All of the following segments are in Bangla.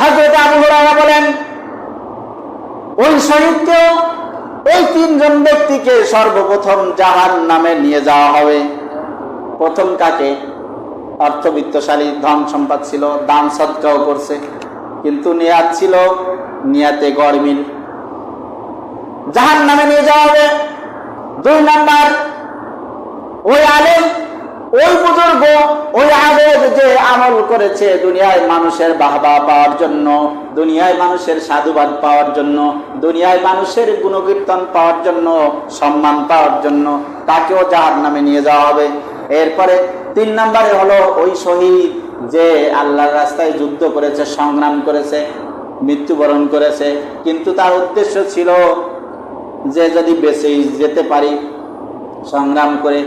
হজরত আবু হুরায়রা বলেন, ওই শহীদকেও এই তিনজন ব্যক্তিকে সর্বপ্রথম জাহান নামে নিয়ে যাওয়া হবে। প্রথম কাকে? অর্থবিত্তশালী, ধন সম্পদ ছিল, দান সৎকাও করছে, কিন্তু নিয়াত ছিল নিয়াতে গরমিল। জাহান নামে নিয়ে যাওয়া হবে। দুই নাম্বার, ওই আলেম ওই যে আমল করেছে দুনিয়ায় মানুষের বাহবা পাওয়ার জন্য, দুনিয়ায় মানুষের সাধুবাদ পাওয়ার জন্য, দুনিয়ায় মানুষের গুণকীর্তন পাওয়ার জন্য, সম্মান পাওয়ার জন্য, তাকেও জাহার নামে নিয়ে যাওয়া হবে। এরপরে তিন নম্বরে হলো ওই শহীদ যে আল্লাহর রাস্তায় যুদ্ধ করেছে, সংগ্রাম করেছে, মৃত্যুবরণ করেছে। কিন্তু তার উদ্দেশ্য ছিল যে যদি বেঁচে যেতে পারি, সংগ্রাম করে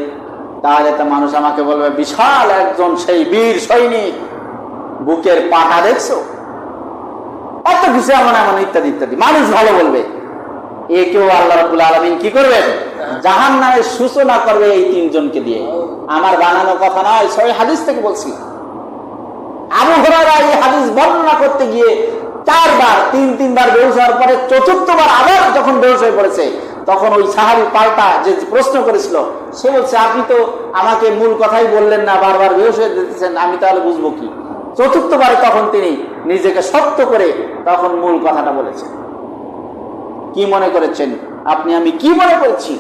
তাহলে তো মানুষ আমাকে বলবে, বিশাল একজন সেই বীর সৈনিক, বুকের পাটা দেখছ? অত কিছু এমন এমন ইত্যাদি ইত্যাদি। মানুষ ভালো বলবে। এ কেউ আল্লাহ রাবুল আলমিন কি করবেন? জাহান নামের সূচনা করবে এই তিনজনকে দিয়ে। আমার বানানো কথা নয় সবাই হাদিস থেকে বলছি আবু হরারা এই হাদিস বর্ণনা করতে গিয়ে চারবার, তিন তিনবার বেউস হওয়ার পরে চতুর্থবার আবার যখন বেউস হয়ে পড়েছে তখন ওই সাহাবি পাল্টা যে প্রশ্ন করেছিল, সে বলছে, আপনি তো আমাকে মূল কথাই বললেন না, বারবার বেহস হয়ে দিতেছেন আমি তাহলে বুঝব কি? চতুর্থবারে তখন তিনি নিজেকে শক্ত করে তখন মূল কথাটা বলেছেন। কি মনে করেছেন? আপনি, আমি কি মনে করেছি?